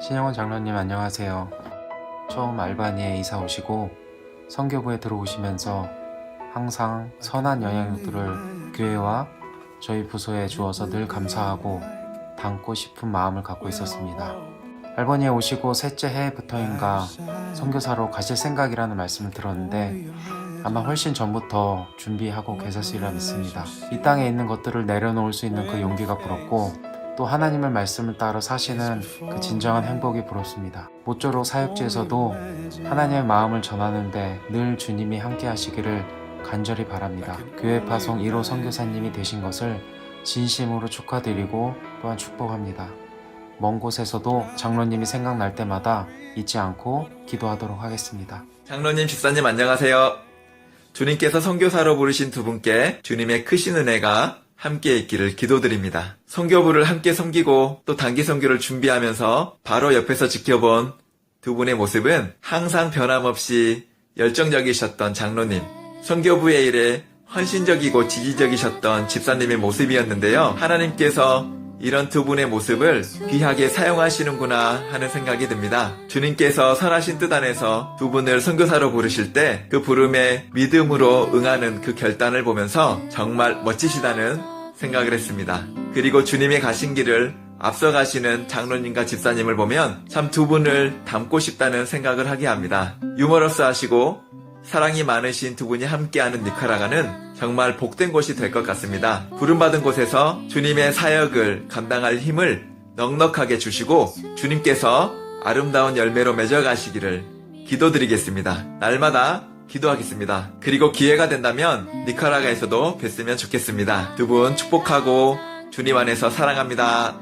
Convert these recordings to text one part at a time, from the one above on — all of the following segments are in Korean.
신영원 장로님 안녕하세요. 처음 알바니에 이사 오시고 선교부에 들어오시면서 항상 선한 영향력들을 교회와 저희 부서에 주어서 늘 감사하고 담고 싶은 마음을 갖고 있었습니다. 알바니에 오시고 셋째 해부터인가 선교사로 가실 생각이라는 말씀을 들었는데 아마 훨씬 전부터 준비하고 계셨으리라 믿습니다. 이 땅에 있는 것들을 내려놓을 수 있는 그 용기가 부럽고 또 하나님의 말씀을 따라 사시는 그 진정한 행복이 부럽습니다. 모쪼록 사역지에서도 하나님의 마음을 전하는데 늘 주님이 함께 하시기를 간절히 바랍니다. 교회 파송 1호 선교사님이 되신 것을 진심으로 축하드리고 또한 축복합니다. 먼 곳에서도 장로님이 생각날 때마다 잊지 않고 기도하도록 하겠습니다. 장로님, 집사님 안녕하세요. 주님께서 선교사로 부르신 두 분께 주님의 크신 은혜가 함께 있기를 기도드립니다. 선교부를 함께 섬기고 또 단기 선교를 준비하면서 바로 옆에서 지켜본 두 분의 모습은 항상 변함없이 열정적이셨던 장로님, 선교부의 일에 헌신적이고 지지적이셨던 집사님의 모습이었는데요. 하나님께서 이런 두 분의 모습을 귀하게 사용하시는구나 하는 생각이 듭니다. 주님께서 선하신 뜻 안에서 두 분을 선교사로 부르실 때 그 부름에 믿음으로 응하는 그 결단을 보면서 정말 멋지시다는 생각을 했습니다. 그리고 주님의 가신 길을 앞서 가시는 장로님과 집사님을 보면 참 두 분을 닮고 싶다는 생각을 하게 합니다. 유머러스 하시고 사랑이 많으신 두 분이 함께하는 니카라가는 정말 복된 곳이 될 것 같습니다. 부름받은 곳에서 주님의 사역을 감당할 힘을 넉넉하게 주시고 주님께서 아름다운 열매로 맺어가시기를 기도드리겠습니다. 날마다 기도하겠습니다. 그리고 기회가 된다면 니카라가에서도 뵀으면 좋겠습니다. 두 분 축복하고 주님 안에서 사랑합니다.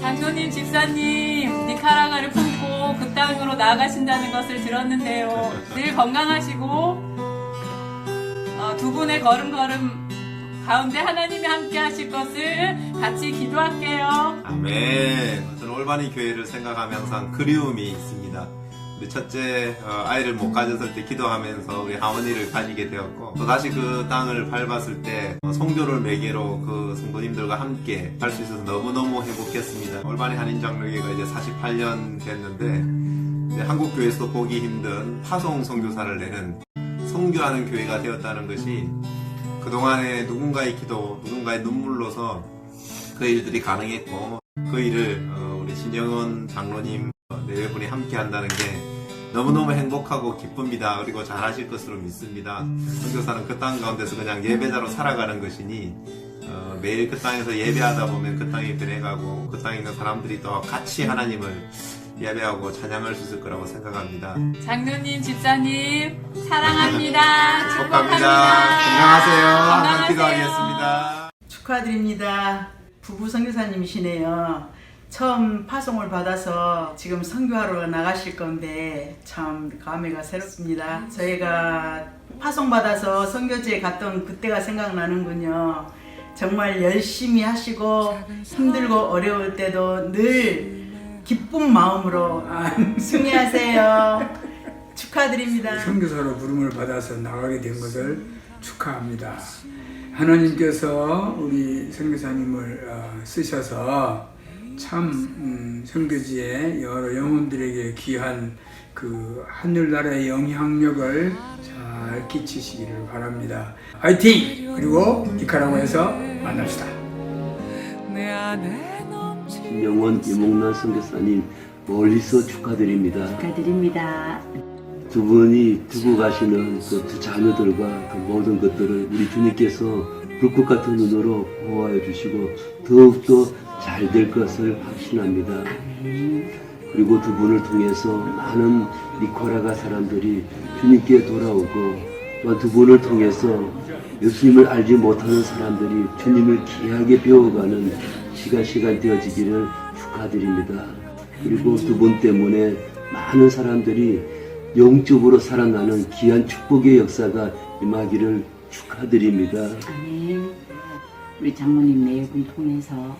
장로님, 집사님, 니카라가를 품고 그 땅으로 나아가신다는 것을 들었는데요. 늘 건강하시고, 어, 두 분의 걸음걸음 가운데 하나님이 함께 하실 것을 같이 기도할게요. 아멘. 저는 올바니 교회를 생각하면 항상 그리움이 있습니다. 우리 첫째 어, 아이를 못 가졌을 때 기도하면서 우리 하원이를 가지게 되었고 또 다시 그 땅을 밟았을 때 어, 성교를 매개로 그 성도님들과 함께 할 수 있어서 너무너무 행복했습니다. 올바니 한인장로교가 이제 48년 됐는데 한국 교회에서도 보기 힘든 파송 선교사를 내는 성교하는 교회가 되었다는 것이 그동안에 누군가의 기도, 누군가의 눈물로서 그 일들이 가능했고 그 일을 어, 우리 신영원 장로님 어, 네 분이 함께 한다는 게 너무너무 행복하고 기쁩니다. 그리고 잘하실 것으로 믿습니다. 선교사는 그 땅 가운데서 그냥 예배자로 살아가는 것이니 어, 매일 그 땅에서 예배하다 보면 그 땅이 변해가고 그 땅에 있는 사람들이 또 같이 하나님을 예배하고 찬양할 수 있을 거라고 생각합니다. 장로님, 집사님, 사랑합니다. 축복합니다. 건강하세요. 건강하세요. 기도하겠습니다. 축하드립니다. 부부 선교사님이시네요. 처음 파송을 받아서 지금 선교하러 나가실 건데 참 감회가 새롭습니다. 저희가 파송 받아서 선교지에 갔던 그때가 생각나는군요. 정말 열심히 하시고 힘들고 어려울 때도 늘 기쁜 마음으로 승리하세요. 축하드립니다. 선교사로 부름을 받아서 나가게 된 것을 축하합니다. 하나님께서 우리 선교사님을 어, 쓰셔서 참 음, 선교지에 여러 영혼들에게 귀한 그 하늘나라의 영향력을 잘 끼치시기를 바랍니다. 화이팅! 그리고 니카라과에서 만납시다. 신영원 이몽란 선교사님 멀리서 축하드립니다. 축하드립니다. 두 분이 두고 가시는 그 두 자녀들과 그 모든 것들을 우리 주님께서 불꽃 같은 눈으로 보호하여 주시고 더욱더 잘 될 것을 확신합니다. 그리고 두 분을 통해서 많은 니코라가 사람들이 주님께 돌아오고 또한 두 분을 통해서 예수님을 알지 못하는 사람들이 주님을 귀하게 배워가는 시간 시간 되어지기를 축하드립니다. 그리고 두 분 때문에 많은 사람들이 영적으로 살아나는 귀한 축복의 역사가 임하기를 축하드립니다. 아멘. 우리 장모님 내역을 통해서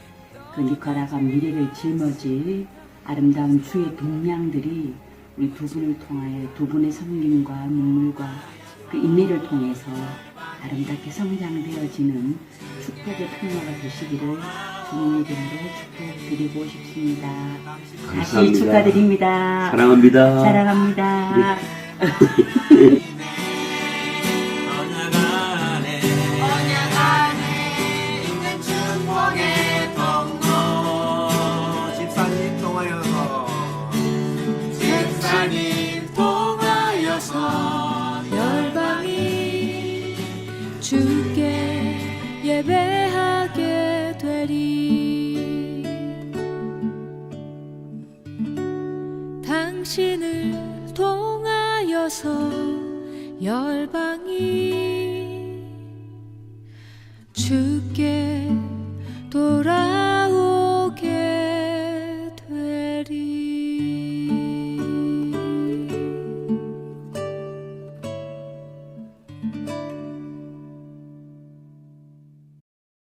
그 니카라가 미래를 짊어질 아름다운 주의 동량들이 우리 두 분을 통하여 두 분의 섬김과 눈물과 그 인내를 통해서 아름답게 성장되어지는 축복의 통로가 되시기를 주님의 이름으로 축복드리고 싶습니다. 감사합니다. 다시 축하드립니다. 사랑합니다. 사랑합니다. 네. 주께 예배하게 되리. 당신을 통하여서 열방이 주께